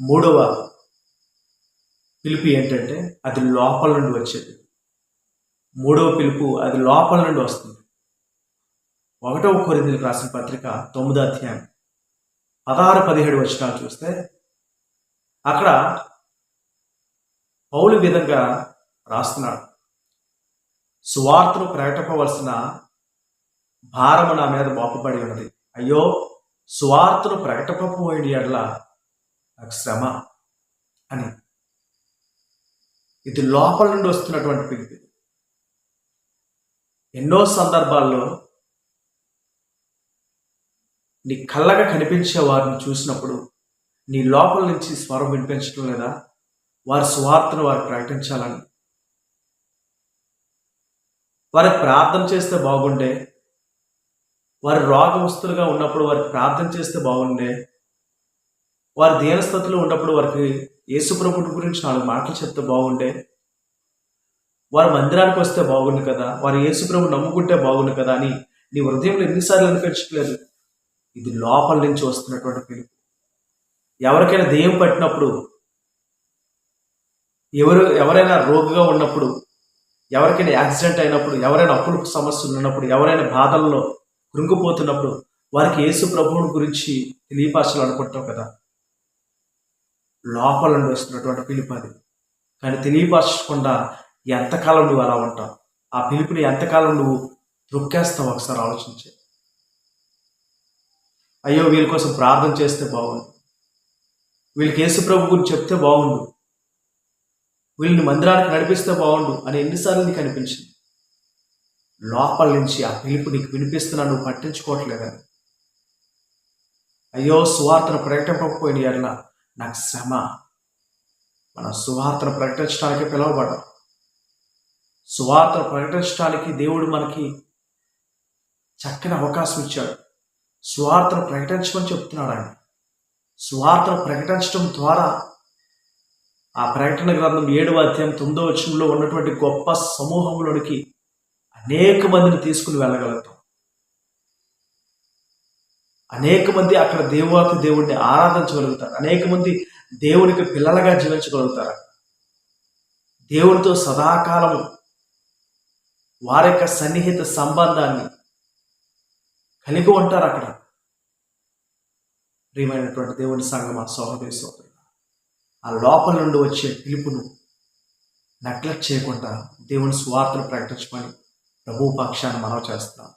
మూడవ పిలుపు ఏంటంటే అది లోపల నుండి వచ్చేది. మూడవ పిలుపు అది లోపల నుండి వస్తుంది. ఒకటవ కొరిందులకు రాసిన పత్రిక తొమ్మిదో అధ్యాయం పదహారు పదిహేడు వచనాలు చూస్తే అక్కడ పౌలు విధంగా రాస్తున్నాడు. సువార్తను ప్రకటింపవలసిన భారము నా మీద మోపబడి ఉన్నది. అయ్యో సువార్తను ప్రకటింపబోయిన ఎడల నాకు శ్రమ అని. ఇది లోపల నుండి వస్తున్నటువంటి పిలుపు ఎన్నో సందర్భాల్లో నీ కళ్ళగా కనిపించే వారిని చూసినప్పుడు నీ లోపల నుంచి స్వరం వినిపించడం లేదా వారి స్వార్థను వారు ప్రకటించాలని. వారి ప్రార్థన చేస్తే బాగుండే వారి రోగవస్తులుగా ఉన్నప్పుడు వారికి ప్రార్థన చేస్తే బాగుండే వారి దీనస్థితిలో ఉన్నప్పుడు వారికి యేసుప్రభుడి గురించి నాలుగు మాటలు చెప్తే బాగుండే. వారి మందిరానికి వస్తే బాగుండు కదా. వారు యేసుప్రభు నమ్ముకుంటే బాగుండు కదా అని నీ హృదయంలో ఎన్నిసార్లు అనిపించట్లేదు. ఇది లోపల నుంచి వస్తున్నటువంటి పిలుపు. ఎవరికైనా దెయ్యం పట్టినప్పుడు ఎవరు ఎవరైనా రోగిగా ఉన్నప్పుడు ఎవరికైనా యాక్సిడెంట్ అయినప్పుడు ఎవరైనా అప్పుల సమస్యలు ఉన్నప్పుడు ఎవరైనా బాధల్లో కృంగిపోతున్నప్పుడు వారికి యేసు ప్రభువుని గురించి తెలియపరచాలనుకుంటాం కదా. లోపల నుండి వస్తున్నటువంటి పిలుపు అది. కానీ తెలియపరచకుండా ఎంతకాలం నువ్వు అలా ఉంటావు? ఆ పిలుపుని ఎంతకాలం నువ్వు త్రొక్కేస్తావు ఒకసారి ఆలోచించే. అయ్యో వీళ్ళ కోసం ప్రార్థన చేస్తే బాగుండు. వీళ్ళకి యేసు ప్రభు గురించి చెప్తే బాగుండు. వీళ్ళని మందిరానికి నడిపిస్తే బాగుండు అని ఎన్నిసార్లు నీకు అనిపించింది? లోపల నుంచి ఆ పిలుపు నీకు వినిపిస్తున్నా నువ్వు పట్టించుకోవట్లేదని. అయ్యో సువార్తను ప్రకటింపకపోయిన ఎడల నాకు శ్రమ. మన సువార్తను ప్రకటించడానికి పిలువబడ్డాం. సువార్తను ప్రకటించడానికి దేవుడు మనకి చక్కని అవకాశం ఇచ్చాడు. సువార్తను ప్రకటించమని చెప్తున్నాడు ఆయన. సువార్తను ప్రకటించడం ద్వారా ఆ ప్రకటన గ్రంథం ఏడవ అధ్యాయం తొమ్మిదో వచనంలో ఉన్నటువంటి గొప్ప సమూహంలోనికి అనేక మందిని తీసుకుని వెళ్ళగలుగుతాం. అనేక మంది అక్కడ దేవాతి దేవుడిని ఆరాధించగలుగుతారు. అనేక మంది దేవునికి పిల్లలుగా జీవించగలుగుతారు. దేవునితో సదాకాలము వారి యొక్క సన్నిహిత సంబంధాన్ని కలిగి ఉంటారు అక్కడ. ప్రియమైనటువంటి దేవుని సంగమ సహోదరి సోదరు ఆ లోపల నుండి వచ్చే పిలుపును నెగ్లెక్ట్ చేయకుండా దేవుని స్వార్థను ప్రకటించమని ప్రభు పక్షాన్ని మనం చేస్తున్నాం